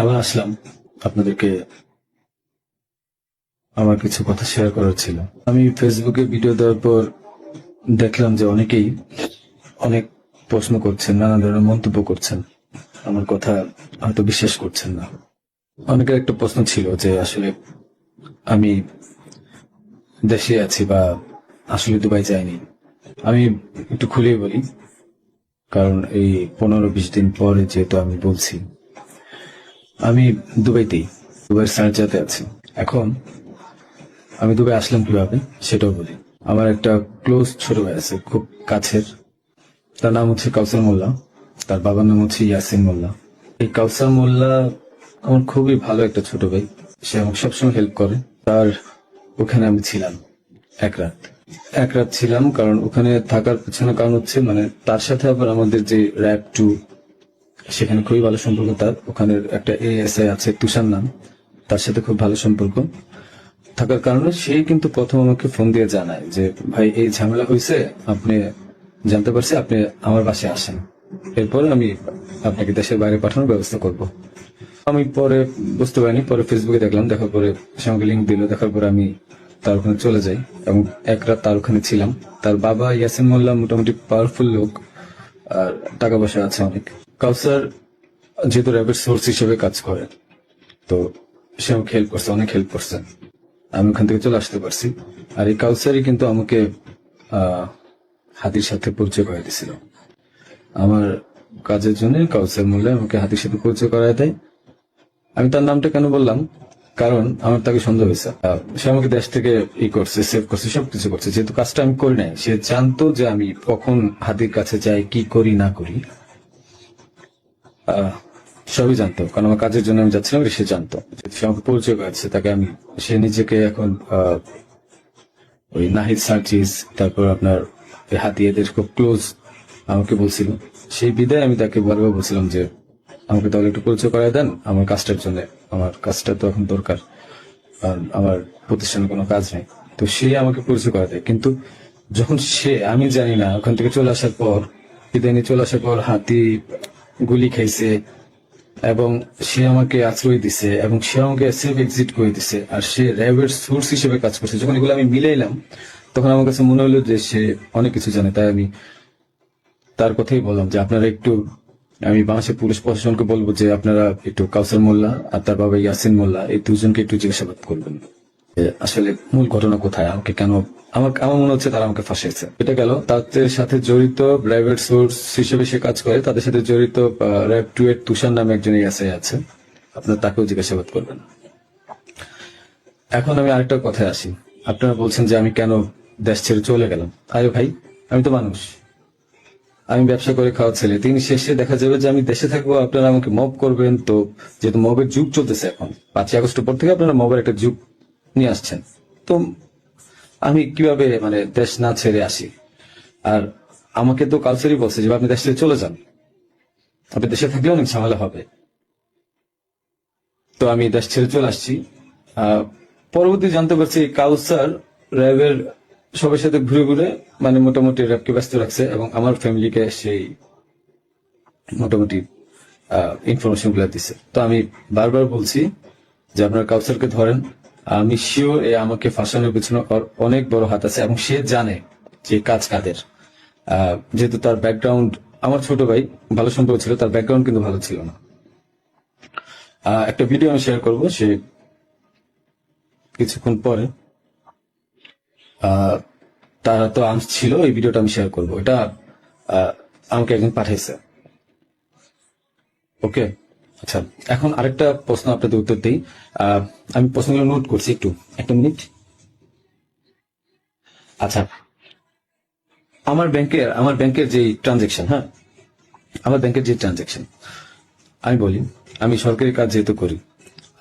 আবার আসলাম, আপনাদেরকে আমার কিছু কথা শেয়ার করার ছিল। আমি ফেসবুকে ভিডিও দেওয়ার পর দেখলাম যে অনেকেই অনেক প্রশ্ন করছেন, নানা ধরনের মন্তব্য করছেন। আমার কথা হয়তো বিশ্বাস করছেন না। অনেকের একটা প্রশ্ন ছিল যে আসলে আমি দেশে আছি বা আসলে দুবাই যাইনি। আমি একটু খুলে বলি, কারণ এই পনেরো বিশ দিন পরে যেহেতু আমি বলছি আমি দুবাইতেই, দুবাইয়ের সার্জাতে আছি। এখন আমি দুবাই আসলাম কীভাবে সেটাও বলি। আমার একটা ক্লোজ ছোট ভাই আছে, খুব কাছের। তার নাম হচ্ছে কাউসার মোল্লা, তার বাবার নাম হচ্ছে ইয়াসিন মোল্লা। এই কাউসার মোল্লা আমার খুবই ভালো একটা ছোট ভাই, সে আমাকে সবসময় হেল্প করে। তার ওখানে আমি ছিলাম এক রাত। এক রাত ছিলাম, কারণ ওখানে থাকার পেছনে কারণ হচ্ছে মানে তার সাথে আবার আমাদের যে র্যাপ টু সেখানে খুবই ভালো সম্পর্ক। তার ওখানে একটা এএসআই আছে, তুষার নাম। তার সাথে খুব ভালো সম্পর্ক। থাকার কারণে সে কিন্তু প্রথম আমাকে ফোন দিয়ে জানায় যে, ভাই, এই ঝামেলা হয়েছে আপনি জানতে পারছি, আপনি আমার বাসায় আসেন। এরপর আমি আপনাকে দেশের বাইরে পাঠানোর ব্যবস্থা করব। আমি পরে বুঝতে পারিনি, পরে ফেসবুকে দেখলাম, দেখার পরে সে আমাকে লিঙ্ক দিল, দেখার পরে আমি তার ওখানে চলে যাই। এবং এক রাত তার ওখানে ছিলাম। তার বাবা ইয়াসিন মোল্লা মোটামুটি পাওয়ারফুল লোক, আর টাকা পয়সা আছে অনেক। কাউসার যেহেতু র্যাবের সোর্স হিসেবে কাজ করে, তো সে আমাকে হেল্প করছে, অনেক হেল্প করছে। আমি ওখান থেকে চলে আসতে পারছি। আর এই কাউসারই কিন্তু আমাকে হাতির সাথে পরিচয় করে দিছিল। আমার কাজের জন্য কাউসার মূল্যে আমাকে হাতির সাথে পরিচয় করায় দেয়। আমি তার নামটা কেন বললাম? কারণ আমার তাকে সন্দেহ হয়েছে। সে আমাকে দেশ থেকে ই করছে সেভ করছে, সবকিছু করছে। যেহেতু কাজটা আমি করি নাই, সে জানতো যে আমি কখন হাতির কাছে যাই, কি করি, না করি। সবই জানতো। কারণ আমার কাজের জন্য আমি যাচ্ছিলাম সে জানতো। সে আমাকে পরিচয় করেছে, তাকে আমি, সে নিজেকে এখন ওই নাহিদ সার্জিস, তারপর আপনার এই হাতি এদের খুব ক্লোজ আমাকে বলছিল। সেই বিদায় আমি তাকে বারবার বলছিলাম যে, আমাকে তাহলে একটু পরিচয় করায় দেন, আমার কাজটার জন্য। আমার কাজটা তো এখন দরকার আমার প্রতিষ্ঠানে কোনো কাজ নেই। তো সে আমাকে পরিচয় করা দেয়। কিন্তু যখন সে, আমি জানি না, ওখান থেকে চলে আসার পর, বিদায় নিয়ে চলে আসার পর হাতি গুলি খাইছে এবং সে আমাকে আশ্রয় দিছে এবং সে আমাকে সেফ এক্সিট করে দিছে। আর সে র্যাবের সোর্স হিসেবে কাজ করছে। যখন এগুলো আমি মিলাইলাম, তখন আমার কাছে মনে হলো যে সে অনেক কিছু জানে। তাই আমি তার কথাই বললাম যে, আপনারা একটু, আমি বাংলাদেশের পুলিশ প্রশাসনকে বলব যে, আপনারা একটু কাউসার মোল্লা আর তার বাবা ইয়াসিন মোল্লা, এই দুজনকে একটু জিজ্ঞাসাবাদ করবেন। আসলে মূল ঘটনা কোথায়? আমাকে কেন আমার আমার মনে হচ্ছে তারা আমাকে ফাঁসিয়েছে। এটা গেল। তাদের সাথে জড়িত প্রাইভেট সোর্স হিসেবে সে কাজ করে। তাদের সাথে জড়িত র্যাব টু এর তুষার নামে একজন এসআই আছে। আপনার তাকেও জিজ্ঞাসাবাদ করবেন। এখন আমি আরেকটা কথায় আসি। আপনারা বলছেন যে আমি কেন দেশ ছেড়ে চলে গেলাম? আরে ভাই, আমি তো মানুষ। আমি ব্যবসা করে খাওয়া ছেলে। দিন শেষে দেখা যাবে যে আমি দেশে থাকব, আপনারা আমাকে মব করবেন। তো যেহেতু মবের যুগ চলতেছে এখন, পাঁচই আগস্টের পর থেকে আপনারা মবের একটা যুগ নিয়ে আসছেন। তো আমি কীভাবে মানে দেশ না ছেড়ে আসি? আর আমাকে তো কালচারই বলছে যে, আপনি দেশ ছেড়ে চলে যান। আপনি দেশে থাকলে অনেক ঝামেলা হবে। তো আমি দেশ ছেড়ে চলে আসছি। পরবর্তী জানতে পারছি কাউসার র্যাবের সবার সাথে ঘুরে ঘুরে মানে মোটামুটি র্যাবকে ব্যস্ত রাখছে এবং আমার ফ্যামিলিকে সেই মোটামুটি ইনফরমেশনগুলো দিচ্ছে তো আমি বারবার বলছি যে, আপনার কাউসারকে ধরেন। আমি শিওর এ আমাকে ফাঁসানোর পিছনে অনেক বড় হাত আছে এবং সে জানে যে কাজ কাদের। যেহেতু তার ব্যাকগ্রাউন্ড আমার ছোট ভাই ভালো সম্পর্ক ছিল, তার ব্যাকগ্রাউন্ড কিন্তু ভালো ছিল না। একটা ভিডিও আমি শেয়ার করব, সে কিছুক্ষণ পরে তারা তো আর্মস ছিল, এই ভিডিওটা আমি শেয়ার করব। এটা আমাকে একজন পাঠাইছে। ওকে আচ্ছা এখন আরেকটা প্রশ্ন আপনাদের উত্তর দিই। আমি প্রশ্নগুলো নোট করছি একটু, একটা মিনিট আচ্ছা আমার ব্যাংকের আমার ব্যাংকের যে ট্রানজেকশন হ্যাঁ? আমার ব্যাংকের যে ট্রানজেকশন আমি বলি, আমি সরকারি কাজ যেহেতু করি,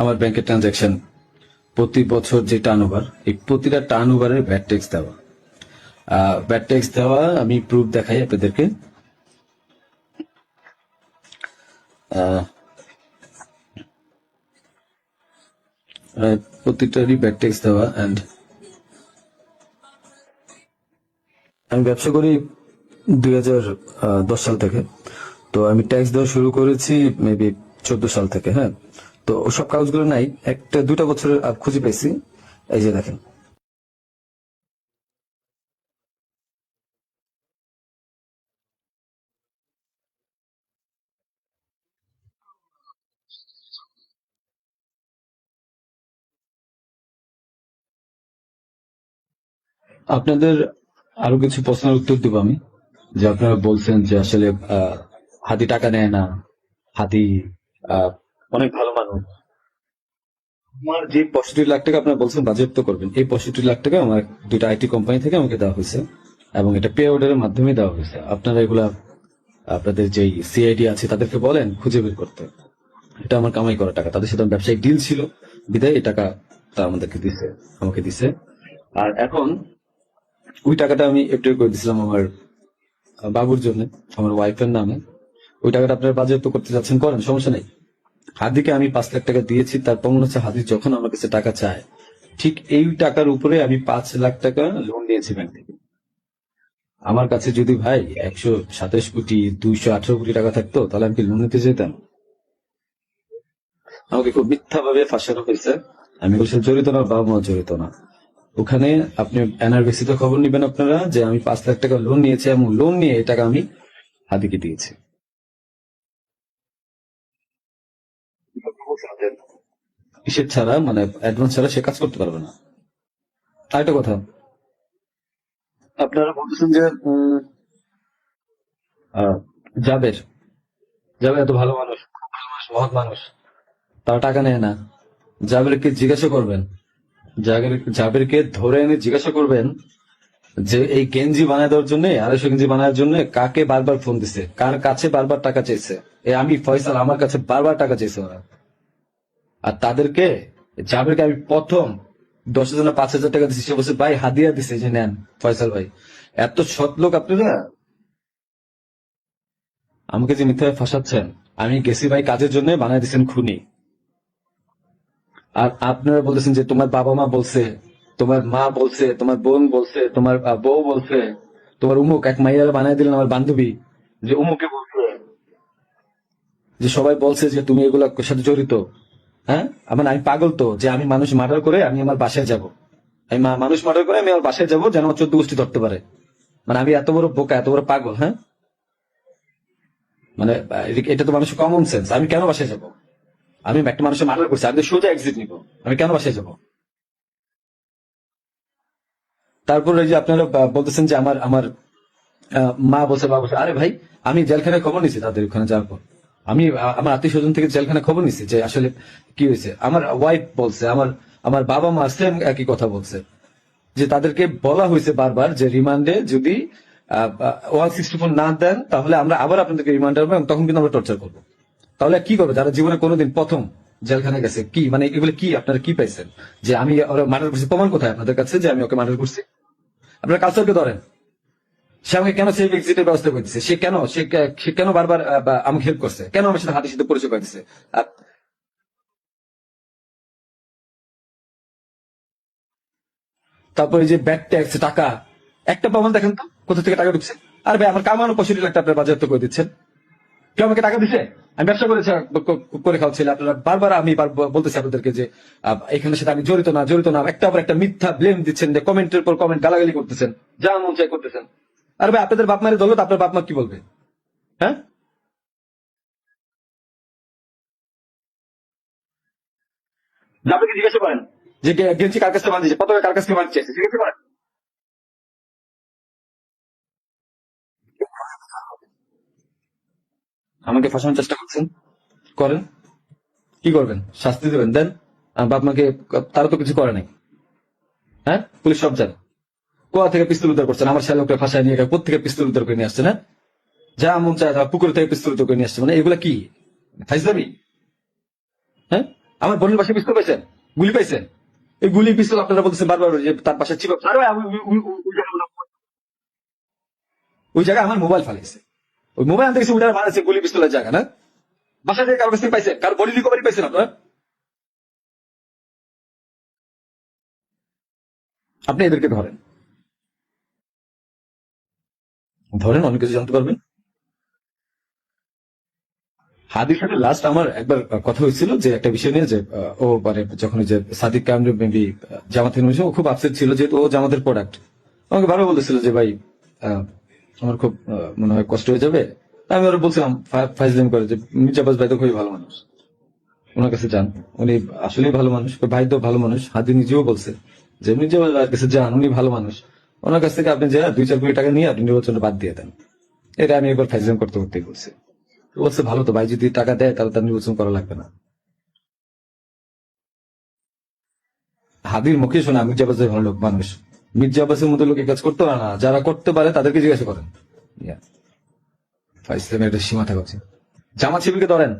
আমার ব্যাংকের ট্রানজাকশন প্রতি বছর যে টার্ন ওভার এই প্রতিটা টার্ন ওভারের ব্যাট ট্যাক্স দেওয়া। ব্যাট ট্যাক্স দেওয়া, আমি প্রুফ দেখাই আপনাদেরকে। আহ, ব্যাক ট্যাক্স দেওয়া অ্যান্ড আমি ব্যবসা করি দুই দশ সাল থেকে। তো আমি ট্যাক্স দেওয়া শুরু করেছি মেবি চোদ্দ সাল থেকে হ্যাঁ। তো ওসব কাগজগুলো নাই একটা দুটা বছরের খুঁজে পেয়েছি। এই যে দেখেন। আপনাদের আরও কিছু প্রশ্নের উত্তর দিব আমি, যে আপনারা বলছেন যে আসলে হাতি টাকা নেয় না, হাতি অনেক ভালো মানুষ। আমার যে পঁয়ষট্টি লাখ টাকা আপনারা বলছেন বাজেয়াপ্ত করবেন, এই পঁয়ষট্টি লাখ টাকা আমার দুইটা আইটি কোম্পানি থেকে আমাকে দেওয়া হয়েছে, এবং এটা পে অর্ডারের মাধ্যমে দেওয়া হয়েছে। আপনারা এগুলা, আপনাদের যেই সিআইডি আছে তাদেরকে বলেন, খুঁজে বের করতে। এটা আমার কামাই করা টাকা। তাদের সাথে ব্যবসায়িক ডিল ছিল, বিদায় এই টাকা তা আমাদেরকে দিছে, আমাকে দিছে। আর এখন ওই টাকাটা আমি একটু করে আমার বাবুর জন্য, আমার ওয়াইফের নামে। ওই টাকাটা আপনারা বাজেয়াপ্ত করতে যাচ্ছেন, করেন, সমস্যা নেই। হাদিকে আমি পাঁচ লাখ টাকা দিয়েছি তারপর প্রমাণ হচ্ছে হাদি যখন আমার কাছে টাকা চায়, ঠিক এই টাকার উপরে আমি পাঁচ লাখ টাকা লোন নিয়েছি ব্যাংক থেকে। আমার কাছে যদি ভাই একশো সাতাশ কোটি, দুইশো আঠারো কোটি টাকা থাকতো, তাহলে আমি কি লোন নিতে যেতাম? আমাকে খুব মিথ্যা ভাবে ফাঁসানো হয়েছে। আমি বলছি জড়িত না বাবা মা জড়িত না। ওখানে আপনি এনআরবিসিতে খবর নিবেন আপনারা যে আমি পাঁচ লাখ টাকা লোন নিয়েছি এবং লোন নিয়ে এই টাকা আমি হাদিকে দিয়েছি। কিসের ছাড়া? মানে অ্যাডভান্স ছাড়া সে কাজ করতে পারবে না। আরেকটা কথা। আপনারা বলতেছেন যে জাবের। জাবের এত ভালো মানুষ ভালো মানুষ, মহৎ মানুষ। তারা টাকা নেয় না। জাবেরকে জিজ্ঞাসা করবেন। জাবেরকে ধরে এনে জিজ্ঞাসা করবেন যে, এই গেঞ্জি বানায় দেওয়ার জন্য, আড়াইশো গেঞ্জি বানানোর জন্য কাকে বারবার ফোন দিছে? কার কাছে বারবার টাকা চাইছে? এ, আমি ফয়সাল, আমার কাছে বারবার টাকা চেয়েছে ওরা। আর তাদেরকে, জাবেরকে আমি প্রথম দশ হাজার পাঁচ হাজার টাকা দিচ্ছি সে বলছে, ভাই, হাদিয়া দিছে যে নেন ফয়সাল ভাই। এত সৎ লোক আপনারা? আমাকে যে মিথ্যায় ফাঁসাচ্ছেন, আমি গেছি ভাই কাজের জন্য, বানায় দিচ্ছেন খুনি। আর আপনারা বলতেছেন যে তোমার বাবা মা বলছে, তোমার মা বলছে, তোমার বোন বলছে, তোমার বউ বলছে, তোমার উমুক এক মাইয়ারা বানায় দিলেন আমার বান্ধবী, যে উমুকে বলছে। যে সবাই বলছে যে তুমি এগুলোর সাথে জড়িত। হ্যাঁ? আমার আমি পাগল তো, যে আমি মানুষ মার্ডার করে আমি আমার বাসায় যাব। আমি মানুষ মার্ডার করে আমি আমার বাসায় যাব যেন চোদ্দ গোষ্ঠী ধরতে পারে। মানে আমি এত বড় বোকা, এত বড় পাগল হ্যাঁ? মানে এটা তো মানুষের কমন সেন্স আমি কেন বাসায় যাব? আমি একটা মানুষের মার্ডার করছি আমি সোজা এক্সিট নিব। আমি কেন বাসায় যাব? তারপর যে আপনারা বলতেছেন যে আমার আমার মা বলছে, বাবা বলছে, আরে ভাই, আমি জেলখানায় খবর নিছি তাদের ওখানে যাওয়ার পর। আমি আমার আত্মীয় স্বজন থেকে জেলখানায় খবর নিছি যে আসলে কি হয়েছে। আমার ওয়াইফ বলছে, আমার আমার বাবা মা সেম একই কথা বলছে। যে তাদেরকে বলা হয়েছে বারবার যে রিমান্ডে যদি ওয়ান সিক্সটি ফোর না দেন, তাহলে আমরা আবার আপনাদেরকে রিমান্ড এবং তখন কিন্তু আমরা টর্চার করব। তাহলে কি করবে? যারা জীবনে কোনোদিন প্রথম জেলখানায় গেছে, কি? মানে এগুলো কি? আপনারা কি পাইছেন? যে আমি মার্ডার করছি, প্রমাণ কোথায় আপনাদের কাছে যে আমি ওকে মার্ডার করছি? আপনারা কালচারকে ধরেন। সে আমাকে কেন সেফ এক্সিটের ব্যবস্থা করে দিচ্ছে সে কেন? সে কেন বারবার আমাকে হেল্প করছে? কেন আমার সাথে হাতের সাথে পরিচয় করে দিচ্ছে তারপরে যে ব্যাগ ট্যাক্স টাকা, একটা প্রমাণ দেখেন তো, কোথা থেকে টাকা ঢুকছে? আর ভাই, আমার কামানো পঁয়ষট্টি লাখ টাকা আপনার বাজেয়াপ্ত করে দিচ্ছেন। কেউ আমাকে টাকা দিছে? আমি ব্যবসা করেছি ক- ক- করে খাওয়াচ্ছি। আপনারা বারবার আমি বলতেছি আপনাদেরকে যে আহ, এখানের সাথে আমি জড়িত না জড়িত না। একটা পর একটা মিথ্যা ব্লেম দিচ্ছেন যে কমেন্টের পর কমেন্ট গালাগালি করতেছেন। যা মন চাই করতেছেন। আর ভাই আপনাদের বাপ মায়ের দলত আপনার বাপ মা কি বলবে? হ্যাঁ? আপনাকে জিজ্ঞাসা করেন? যে গে- গেঞ্জি কার কাছে বাঁধিয়েছে পতাকা কার কাছে বাঁধিয়েছে জিজ্ঞাসা করেন আমাকে ফাঁসানোর চেষ্টা করছেন করেন। কি করবেন? শাস্তি দেবেন। দেন বাপ মাকে তারা তো কিছু করে নাই। হ্যাঁ? পুলিশ সব জানে। কোয়া থেকে পিস্তল উদ্ধার করছেন। আমার শ্যালকটা ফাঁসায় নিয়ে কোথা থেকে পিস্তল উদ্ধার করে নিয়ে আসছে না যা মন চায় তা পুকুর থেকে পিস্তল উদ্ধার করে নিয়ে আসছে। মানে এগুলা কি? ফাইজলামি? হ্যাঁ? আমার বোনের পাশে পিস্তল পাইছেন? গুলি পাইছেন? এই গুলি পিস্তল আপনারা বলতেছেন বারবার যে তার পাশে চিপ ওই জায়গায় আমার মোবাইল ফালাইছে ওই মোবাইল আনতে গেছে ওইটা বানাইছে গুলি পিস্তলের জায়গা, না? বাসা থেকে কারও কাছ থেকে কারও বডি রিকভারি পাইছেন আপনারা? আপনি এদেরকে ধরেন। ধরেন, অনেক কিছু জানতে পারবেন। হাদির সাথে লাস্ট আমার একবার কথা হয়েছিল যে একটা বিষয় নিয়ে যে ও মানে যখন যে সাদিক কামরু মেবি জামাতের ও খুব আপসেট ছিল যেহেতু ও জামাতের প্রোডাক্ট আমাকে বারবার বলতেছিল যে, ভাই আমার খুব মনে হয় কষ্ট হয়ে যাবে। আমি ওরা বলছিলাম ফাইজলাম করে যে মির্জাবাজ ভাই তো খুবই ভালো মানুষ। ওনার কাছে যান। উনি আসলেই ভালো মানুষ ভাই তো ভালো মানুষ। হাদি নিজেও বলছে যে মির্জাবাজ ভাইয়ের কাছে যান, উনি ভালো মানুষ। ওনার কাছ থেকে আপনি যে, দুই, চার কোটি টাকা নিয়ে আপনি নির্বাচনটা বাদ দিয়ে দেন। এটা আমি একবার ফাইজলাম করতে করতেই বলছি। বলছে, ভালো তো, ভাই যদি টাকা দেয়, তাহলে তার নির্বাচন করা লাগবে না। হাদির মুখে শোনা, মির্জা আব্বাসের ভালো লোক, মানুষ। মির্জা আব্বাসের মতো লোকে কাজ করতে পারে না। যারা করতে পারে তাদেরকে জিজ্ঞাসা করেন। ইসলামের একটা সীমা থাকা উচিত। জামা শিবিরকে ধরেন।